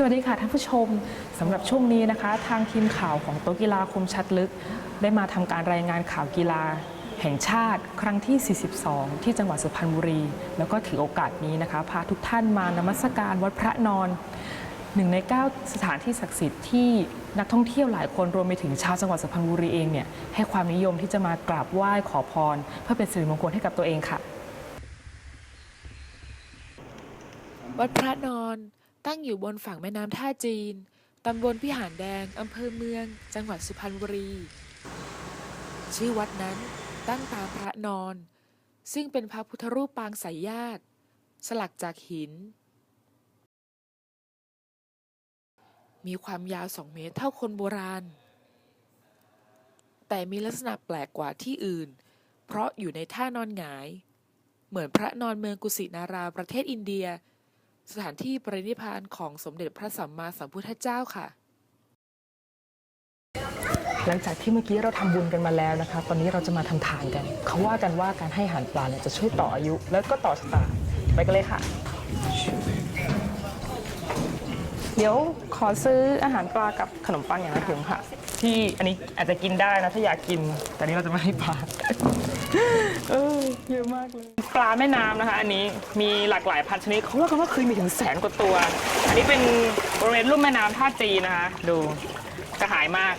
สวัสดีค่ะท่านผู้ชมสำหรับช่วงนี้นะคะ ทางทีมข่าวของโต๊ะกีฬาคมชัดลึก ได้มาทำการรายงานข่าวกีฬา แห่งชาติครั้งที่ 42 ที่จังหวัดสุพรรณบุรี แล้วก็ถือโอกาสนี้นะคะพาทุกท่านมานมัสการวัดพระนอนหนึ่งใน 9 สถานที่ศักดิ์สิทธิ์ที่นักท่องเที่ยวหลายคนรวมไปถึงชาวจังหวัดสุพรรณบุรีเองเนี่ยให้ความนิยมที่จะมากราบไหว้ขอพร เพื่อเป็นสิริมงคลให้กับตัวเองค่ะ วัดพระนอน ตั้งอยู่บนฝั่งแม่น้ำท่าจีน ตำบลพิหารแดง อำเภอเมือง จังหวัดสุพรรณบุรี ชื่อวัดนั้นตั้งตามพระนอน ซึ่งเป็นพระพุทธรูปปางสายญาติ สลักจากหิน มีความยาวสองเมตรเท่าคนโบราณ แต่มีลักษณะแปลกกว่าที่อื่น เพราะอยู่ในท่านอนหงาย เหมือนพระนอนเมืองกุสินาราประเทศอินเดีย สถานที่ปรินิพพานของสมเด็จพระสัมมาสัมพุทธเจ้าค่ะ หลังจากที่เมื่อกี้เราทำบุญกันมาแล้วนะคะ ตอนนี้เราจะมาทำทานกัน เขาว่ากันว่าการให้อาหารปลาเนี่ยจะช่วยต่ออายุ แล้วก็ต่อชะตาไปกันเลยค่ะ เดี๋ยวขอซื้ออาหารปลากับขนมปังอย่างละถุงค่ะ ที่อันนี้อาจจะกินได้นะถ้าอยากกิน แต่นี้เราจะไม่ให้ปลาเออเยอะมากเลยปลาแม่น้ำนะคะ อันนี้มีหลากหลายพันชนิดเขาว่ากันว่าเคยมีถึงแสนกว่าตัว อันนี้เป็นบริเวณลุ่มแม่น้ำท่าจีนนะคะ ดูกระหายมาก